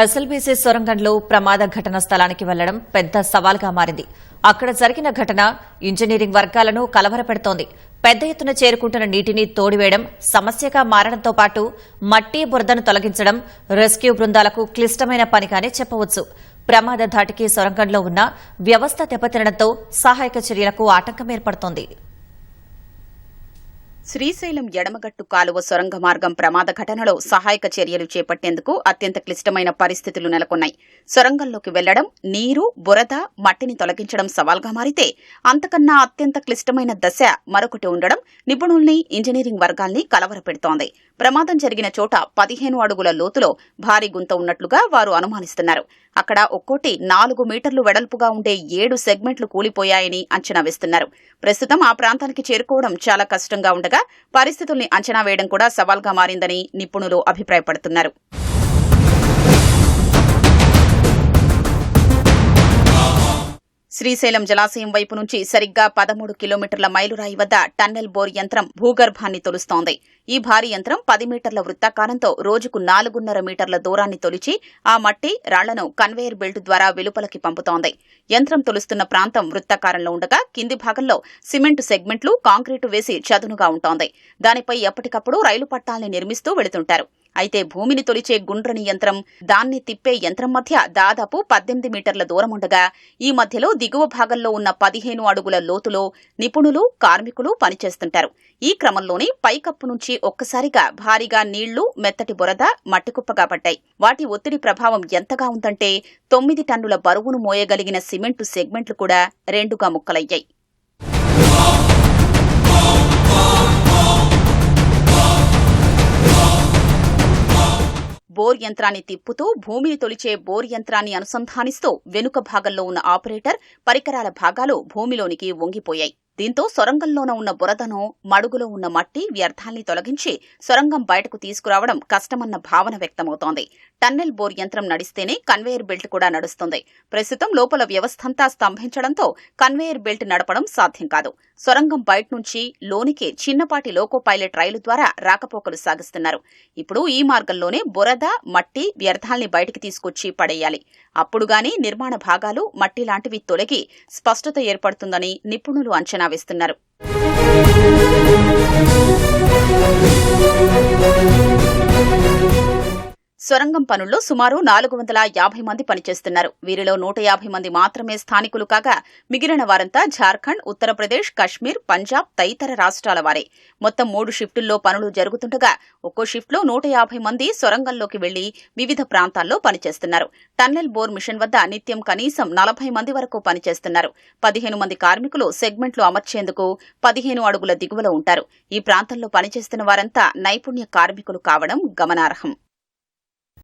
SLBC సొరంగంలో ప్రమాద ఘటన స్థలానికి వెళ్ళడం పెద్ద సవాల్గా మారింది. అక్కడ జరిగిన ఘటన ఇంజనీరింగ్ వర్గాలను కలవరపెడుతోంది. పెద్ద ఎత్తున చేరుకుంటున్న నీటిని తోడివేయడం సమస్యగా మారడంతో పాటు మట్టి బురదను తొలగించడం రెస్క్యూ బృందాలకు క్లిష్టమైన పనిగానే చెప్పవచ్చు. ప్రమాద ధాటికి సొరంగంలో ఉన్న వ్యవస్థ దెబ్బతినడంతో సహాయక చర్యలకు ఆటంకం ఏర్పడుతోంది. శ్రీశైలం ఎడమగట్టు కాలువ సొరంగ మార్గం ప్రమాద ఘటనలో సహాయక చర్యలు చేపట్టేందుకు అత్యంత క్లిష్టమైన పరిస్థితులు నెలకొన్నాయి. సొరంగంలోకి వెళ్ళడం నీరు బురద మట్టిని తొలగించడం సవాల్గా మారితే అంతకన్నా అత్యంత క్లిష్టమైన దశ మరొకటి ఉండడం నిపుణుల్ని ఇంజనీరింగ్ వర్గాల్ని కలవరపెడుతోంది. ప్రమాదం జరిగిన చోట పదిహేను అడుగుల లోతులో భారీ గుంత ఉన్నట్లుగా వారు అనుమానిస్తున్నారు. అక్కడ ఒక్కోటి నాలుగు మీటర్లు వెడల్పుగా ఉండే ఏడు సెగ్మెంట్లు కూలిపోయాయని అంచనా వేస్తున్నారు. ప్రస్తుతం ఆ ప్రాంతానికి చేరుకోవడం చాలా కష్టంగా ఉండగా పరిస్థితుల్ని అంచనా వేయడం కూడా సవాల్గా మారిందని నిపుణులు అభిప్రాయపడుతున్నారు. శ్రీశైలం జలాశయం వైపు నుంచి సరిగ్గా పదమూడు కిలోమీటర్ల మైలురాయి వద్ద టన్నెల్ బోర్ యంత్రం భూగర్భాన్ని తొలుస్తోంది. ఈ భారీ యంత్రం పది మీటర్ల వృత్తాకారంతో రోజుకు నాలుగున్నర మీటర్ల దూరాన్ని తొలిచి ఆ మట్టి రాళ్ళను కన్వేయర్ బెల్ట్ ద్వారా వెలుపలకి పంపుతోంది. యంత్రం తొలుస్తున్న ప్రాంతం వృత్తాకారంలో ఉండగా కింది భాగంలో సిమెంట్ సెగ్మెంట్లు కాంక్రీటు వేసి చదునుగా ఉంటోంది. దానిపై ఎప్పటికప్పుడు రైలు పట్టాల్ని నిర్మిస్తూ వెళుతుంటారు. అయితే భూమిని తొలిచే గుండ్రని యంత్రం దాన్ని తిప్పే యంత్రం మధ్య దాదాపు పద్దెనిమిది మీటర్ల దూరం ఉండగా ఈ మధ్యలో దిగువ భాగంలో ఉన్న పదిహేను అడుగుల లోతులో నిపుణులు కార్మికులు పనిచేస్తుంటారు. ఈ క్రమంలోనే పైకప్పు నుంచి ఒక్కసారిగా భారీగా నీళ్ళు మెత్తటి బురద మట్టికుప్పగా పడ్డాయి. వాటి ఒత్తిడి ప్రభావం ఎంతగా ఉందంటే తొమ్మిది టన్నుల బరువును మోయగలిగిన సిమెంటు సెగ్మెంట్లు కూడా రెండుగా ముక్కలయ్యాయి. బోర్ యంత్రాన్ని తిప్పుతూ భూమిని తొలిచే బోర్ యంత్రాన్ని అనుసంధానిస్తూ వెనుక భాగంలో ఉన్న ఆపరేటర్ పరికరాల భాగాలు భూమిలోనికి వంగిపోయాయి. దీంతో సొరంగంలోన ఉన్న బురదను మడుగులో ఉన్న మట్టి వ్యర్థాల్ని తొలగించి సొరంగం బయటకు తీసుకురావడం కష్టమన్న భావన వ్యక్తమవుతోంది. టన్నెల్ బోర్ యంత్రం నడిస్తేనే కన్వేయర్ బెల్ట్ కూడా నడుస్తుంది. ప్రస్తుతం లోపల వ్యవస్థంతా స్తంభించడంతో కన్వేయర్ బెల్ట్ నడపడం సాధ్యం కాదు. సొరంగం బయట నుంచి లోనికి చిన్నపాటి లోకో పైలట్ రైలు ద్వారా రాకపోకలు సాగిస్తున్నారు. ఇప్పుడు ఈ మార్గంలోనే బురద మట్టి వ్యర్థాల్ని బయటికి తీసుకొచ్చి పడేయాలి. అప్పుడుగాని నిర్మాణ భాగాలు మట్టి లాంటివి తొలగి స్పష్టత ఏర్పడుతుందని నిపుణులు అంచనా వేస్తున్నారు. సొరంగం పనుల్లో సుమారు నాలుగు వందల యాభై మంది పనిచేస్తున్నారు. వీరిలో నూట యాభై మంది మాత్రమే స్థానికులు కాగా మిగిలిన వారంతా జార్ఖండ్ ఉత్తరప్రదేశ్ కశ్మీర్ పంజాబ్ తదితర రాష్ట్రాల వారే. మొత్తం మూడు షిఫ్టుల్లో పనులు జరుగుతుండగా ఒక్కో షిఫ్ట్లో నూట యాభై మంది సొరంగంలోకి వెళ్ళి వివిధ ప్రాంతాల్లో పనిచేస్తున్నారు. టన్నెల్ బోర్ మిషన్ వద్ద నిత్యం కనీసం నలభై మంది వరకు పనిచేస్తున్నారు. పదిహేను మంది కార్మికులు సెగ్మెంట్లు అమర్చేందుకు పదిహేను అడుగుల దిగువలో ఉంటారు. ఈ ప్రాంతంలో పనిచేస్తున్న వారంతా నైపుణ్య కార్మికులు కావడం గమనార్హం.